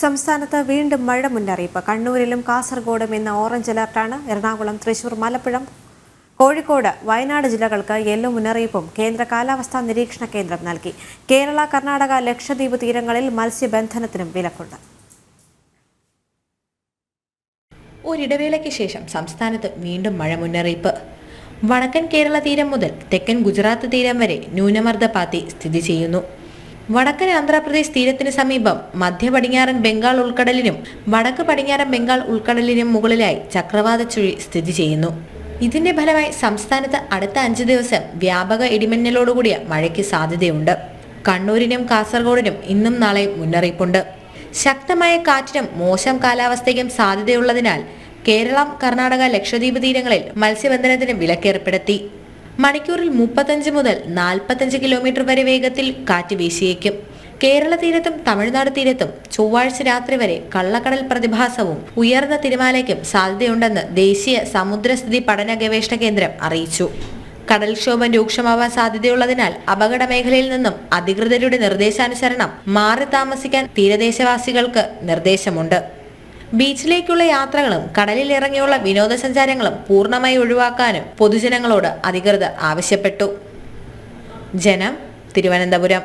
സംസ്ഥാനത്ത് വീണ്ടും മഴ മുന്നറിയിപ്പ്. കണ്ണൂരിലും കാസർഗോഡും ഇന്ന് ഓറഞ്ച് അലർട്ടാണ്. എറണാകുളം തൃശൂർ മലപ്പുറം കോഴിക്കോട് വയനാട് ജില്ലകൾക്ക് യെല്ലോ മുന്നറിയിപ്പും കേന്ദ്ര കാലാവസ്ഥാ നിരീക്ഷണ കേന്ദ്രം നൽകി. കേരള കർണാടക ലക്ഷദ്വീപ് തീരങ്ങളിൽ മത്സ്യബന്ധനത്തിനും വിലക്കുണ്ട്. ഒരിടവേളയ്ക്ക് ശേഷം സംസ്ഥാനത്ത് വീണ്ടും മഴ മുന്നറിയിപ്പ്. വടക്കൻ കേരള തീരം മുതൽ തെക്കൻ ഗുജറാത്ത് തീരം വരെ ന്യൂനമർദ്ദപാത്തി സ്ഥിതി ചെയ്യുന്നു. വടക്കൻ ആന്ധ്രാപ്രദേശ് തീരത്തിന് സമീപം മധ്യ പടിഞ്ഞാറൻ ബംഗാൾ ഉൾക്കടലിനും വടക്ക് പടിഞ്ഞാറൻ ബംഗാൾ ഉൾക്കടലിനും മുകളിലായി ചക്രവാത ചുഴി സ്ഥിതി ചെയ്യുന്നു. ഇതിന്റെ ഫലമായി സംസ്ഥാനത്ത് അടുത്ത അഞ്ച് ദിവസം വ്യാപക ഇടിമിന്നലോടുകൂടിയ മഴയ്ക്ക് സാധ്യതയുണ്ട്. കണ്ണൂരിനും കാസർഗോഡിനും ഇന്നും നാളെയും മുന്നറിയിപ്പുണ്ട്. ശക്തമായ കാറ്റിനും മോശം കാലാവസ്ഥയ്ക്കും സാധ്യതയുള്ളതിനാൽ കേരളം കർണാടക ലക്ഷദ്വീപ് തീരങ്ങളിൽ മത്സ്യബന്ധനത്തിന് വിലക്കേർപ്പെടുത്തി. മണിക്കൂറിൽ മുപ്പത്തഞ്ച് മുതൽ നാൽപ്പത്തഞ്ച് കിലോമീറ്റർ വരെ വേഗത്തിൽ കാറ്റ് വീശിയേക്കും. കേരള തീരത്തും തമിഴ്നാട് തീരത്തും ചൊവ്വാഴ്ച രാത്രി വരെ കള്ളക്കടൽ പ്രതിഭാസവും ഉയർന്ന തിരമാലയ്ക്കും സാധ്യതയുണ്ടെന്ന് ദേശീയ സമുദ്രസ്ഥിതി പഠന ഗവേഷണ കേന്ദ്രം അറിയിച്ചു. കടൽക്ഷോഭം രൂക്ഷമാവാൻ സാധ്യതയുള്ളതിനാൽ അപകട മേഖലയിൽ നിന്നും അധികൃതരുടെ നിർദ്ദേശാനുസരണം മാറി താമസിക്കാൻ തീരദേശവാസികൾക്ക് നിർദ്ദേശമുണ്ട്. ബീച്ചിലേക്കുള്ള യാത്രകളും കടലിൽ ഇറങ്ങിയുള്ള വിനോദസഞ്ചാരങ്ങളും പൂർണമായി ഒഴിവാക്കാനും പൊതുജനങ്ങളോട് അധികൃതർ ആവശ്യപ്പെട്ടു. ജനം തിരുവനന്തപുരം.